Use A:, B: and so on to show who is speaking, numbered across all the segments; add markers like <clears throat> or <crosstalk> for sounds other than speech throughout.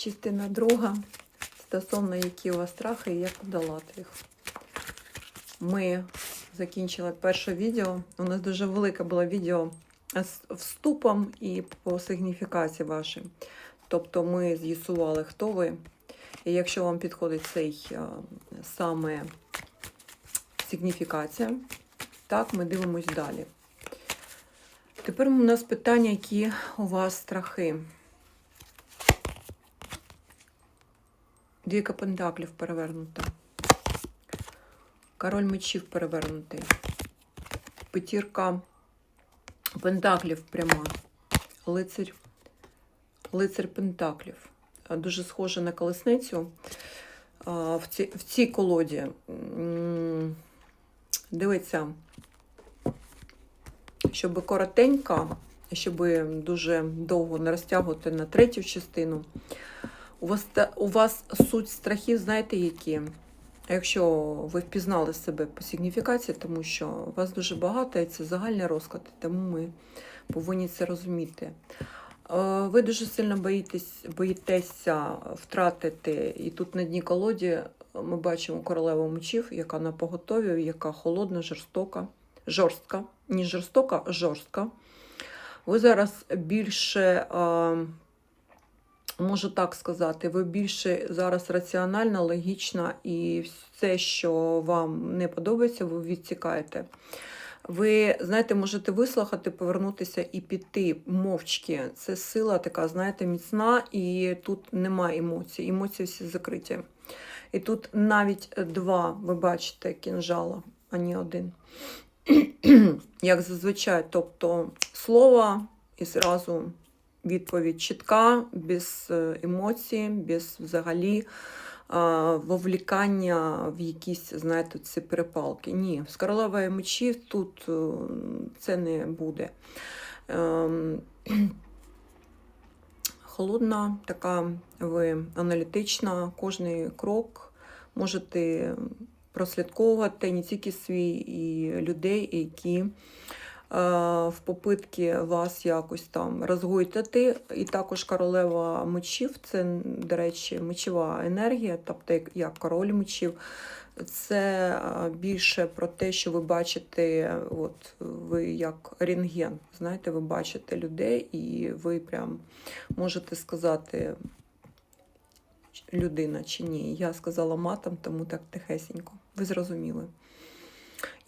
A: Частина друга. Стосовно які у вас страхи і як подолати їх. Ми закінчили перше відео. У нас дуже велике було відео з вступом і по сигніфікації вашій. Тобто ми з'ясували, хто ви. І якщо вам підходить цей саме сигніфікація, так, ми дивимось далі. Тепер у нас питання, які у вас страхи. Двійка пентаклів перевернута. Король мечів перевернутий. П'ятірка пентаклів пряма. Лицарь. Лицар пентаклів. Дуже схоже на колесницю. В цій, в цій колоді. Дивиться, щоб коротенько, щоб дуже довго не розтягувати на третю частину. У вас, у вас суть страхів, знаєте, які? Якщо ви впізнали себе по сигніфікації, тому що вас дуже багато, і це загальний розклад, тому ми повинні це розуміти. Е, Ви дуже сильно боїтесь, боїтеся втратити, і тут на дні колоді ми бачимо королеву мечів, яка на поготові, яка холодна, жорстока, жорстка, не жорстока, а жорстка. Ви зараз більше, е, можу так сказати, ви більше зараз раціональна, логічна, і все, що вам не подобається, ви відсікаєте. Ви, знаєте, можете вислухати, повернутися і піти мовчки. Це сила така, знаєте, міцна, і тут немає емоцій. Емоції всі закриті. І тут навіть два, ви бачите, кінжала, а не один. <clears throat> Як зазвичай, тобто слово і зразу відповідь чітка, без е, емоцій, без взагалі вовлікання в якісь, знаєте, ці перепалки. Ні, з королевою мечів тут е, це не буде. Ем, <clears throat> Холодна, така ви аналітична, кожний крок можете прослідковувати не тільки свій і людей, які в попитки вас якось там розгойтати. І також королева мечів, це, до речі, мечова енергія, тобто як- як король мечів. Це е, більше про те, що ви бачите, от ви як рентген, знаєте, ви бачите людей, і ви прям можете сказати, людина чи ні. Я сказала матом, тому так тихесенько. Ви зрозуміли.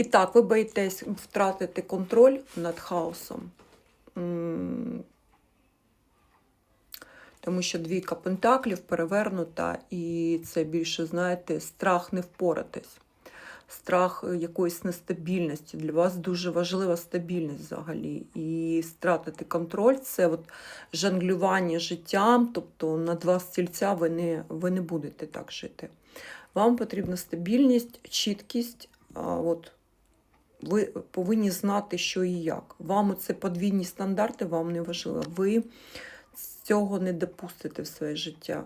A: І так, ви боїтесь втратити контроль над хаосом. Тому що двійка пентаклів перевернута, і це більше, знаєте, страх не впоратись. Страх якоїсь нестабільності. Для вас дуже важлива стабільність взагалі. І стратити контроль це от жонглювання життям, тобто на два стільця ви не, ви не будете так жити. Вам потрібна стабільність, чіткість. От, ви повинні знати, що і як. Вам це подвійні стандарти, вам не важливо. Ви цього не допустите в своє життя.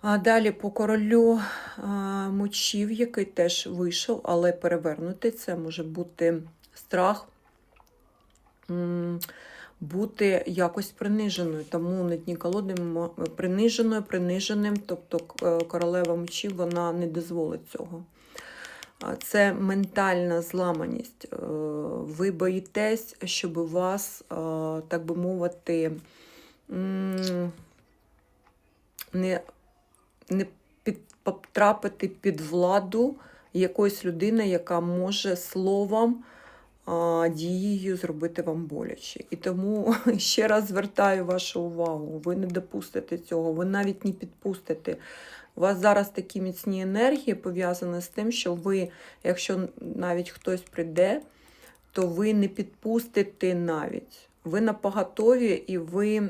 A: А далі по королю а, мочів, який теж вийшов, але перевернутий. Це може бути страх бути якось приниженою. Тому на дні колоди приниженою, приниженим, тобто королева мечів вона не дозволить цього. Це ментальна зламаність. Е, Ви боїтесь, щоб у вас, е, так би мовити, не, не під, потрапити під владу якоїсь людини, яка може словом, дією зробити вам боляче. І тому <laughs> ще раз звертаю вашу увагу: ви не допустите цього, ви навіть не підпустите. У вас зараз такі міцні енергії пов'язані з тим, що ви, якщо навіть хтось прийде, то ви не підпустите навіть. Ви на поготові, і ви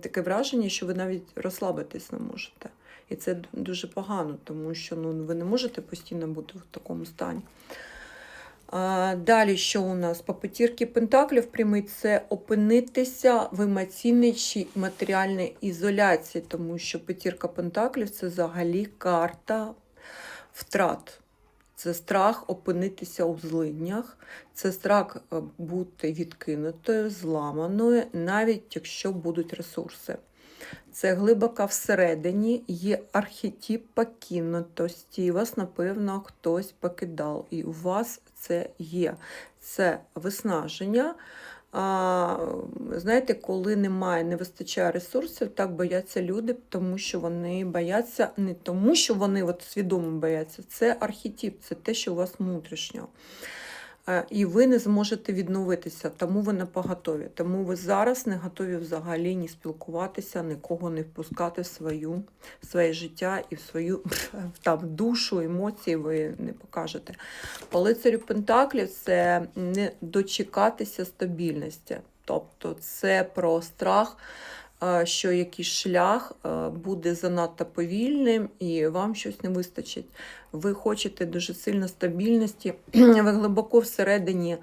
A: таке враження, що ви навіть розслабитись не можете. І це дуже погано, тому що ну, ви не можете постійно бути в такому стані. Далі, що у нас? По п'ятірки пентаклів прямий це опинитися в емоційній чи матеріальній ізоляції, тому що п'ятірка пентаклів це взагалі карта втрат. Це страх опинитися у злиднях, це страх е, бути відкинутою, зламаною, навіть якщо будуть ресурси. Це глибоко всередині є архетип покинутості. І вас, напевно, хтось покидав. І у вас це є. Це виснаження. А, знаєте, коли немає, не вистачає ресурсів, так бояться люди, тому що вони бояться не тому, що вони от свідомо бояться. Це архетип, це те, що у вас внутрішньо. Е, І ви не зможете відновитися, тому ви не поготові. Тому ви зараз не готові взагалі ні спілкуватися, нікого не впускати в свою, в своє життя і в свою <laughs> там, душу, емоції ви не покажете. По лицарю Пентаклів це не дочекатися стабільності. Тобто це про страх, що якийсь шлях буде занадто повільним і вам щось не вистачить. Ви хочете дуже сильно стабільності, <clears throat> ви глибоко всередині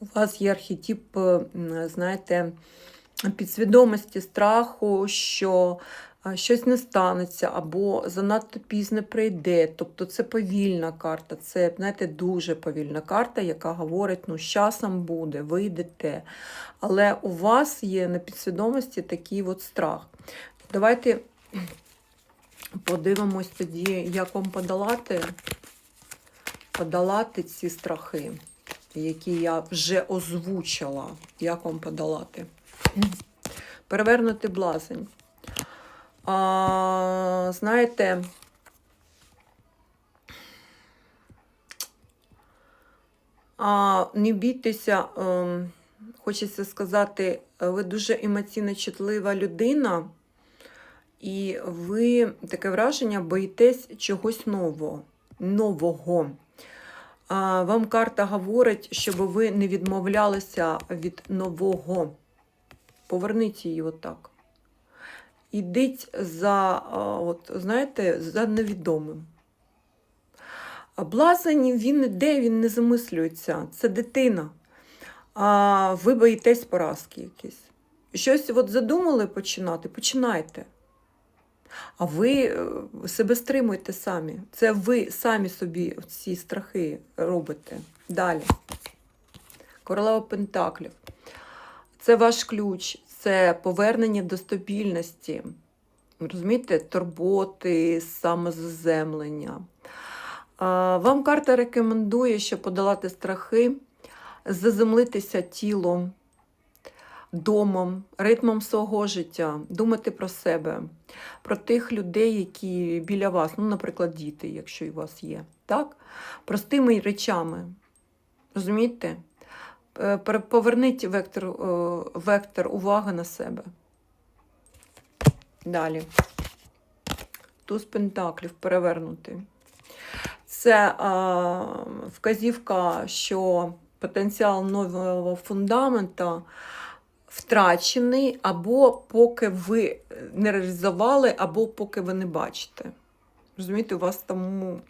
A: у вас є архетип, знаєте, підсвідомості страху, що щось не станеться або занадто пізно прийде. Тобто це повільна карта, це знаєте, дуже повільна карта, яка говорить, ну, з часом буде, ви йдете. Але у вас є на підсвідомості такий от страх. Давайте подивимось тоді, як вам подолати, подолати ці страхи, які я вже озвучила. Як вам подолати? Перевернути блазень. А, знаєте, а, не бійтеся, ем, хочеться сказати, ви дуже емоційно чутлива людина, і ви таке враження боїтесь чогось нового. нового. А, вам карта говорить, щоб ви не відмовлялися від нового. Поверніть її отак. Ідіть за, от, знаєте, за невідомим. Блазень, він іде, він не замислюється. Це дитина. А ви боїтесь поразки якісь. Щось от задумали починати, починайте. А ви е, себе стримуйте самі. Це ви самі собі ці страхи робите. Далі. Королева Пентаклів. Це ваш ключ, це повернення до стабільності. Розумієте, турботи, самозаземлення. Вам карта рекомендує, щоб подолати страхи, заземлитися тілом, домом, ритмом свого життя, думати про себе, про тих людей, які біля вас, ну, наприклад, діти, якщо у вас є, так? Простими речами. Розумієте? Е, Поверніть вектор, е, вектор уваги на себе. Далі. Туз Пентаклів перевернути. Це а, вказівка, що потенціал нового фундамента втрачений, або поки ви не реалізували, або поки ви не бачите. Розумієте, у вас там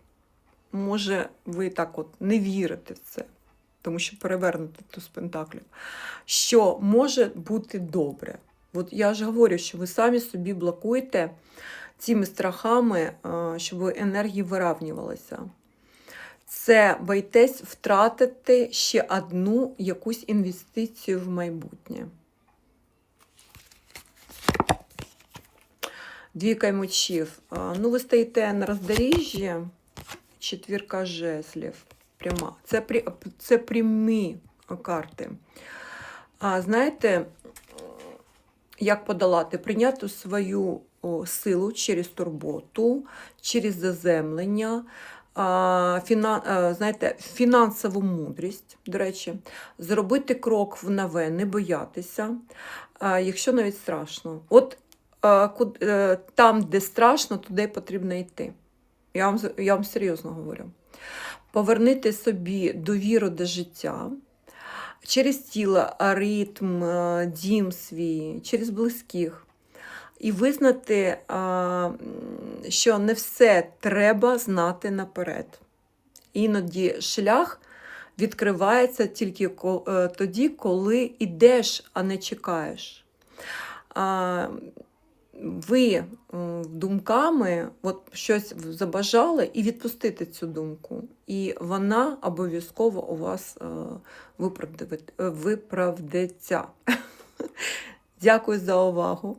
A: може ви так от не вірите в це, тому що перевернути туз пентаклів, що може бути добре. От я ж говорю, що ви самі собі блокуєте цими страхами, а, щоб енергії виравнювалися. Це боїтесь втратити ще одну якусь інвестицію в майбутнє. Двійка мечів. Ну, ви стоїте на роздоріжжі, четвірка жезлів. Пряма. Це, це прямі карти. А знаєте, як подолати? Прийняти свою силу через турботу, через заземлення, фіна, знаєте, фінансову мудрість, до речі, зробити крок в нове, не боятися, якщо навіть страшно. От е, там, де страшно, туди потрібно йти. Я вам, я вам серйозно говорю. Повернити собі довіру до життя через тіло, ритм, е, дім свій, через близьких. І визнати, що не все треба знати наперед. Іноді шлях відкривається тільки е, тоді, коли йдеш, а не чекаєш. Ви думками от щось забажали і відпустити цю думку. І вона обов'язково у вас виправдиться. е. <laughs> Дякую за увагу.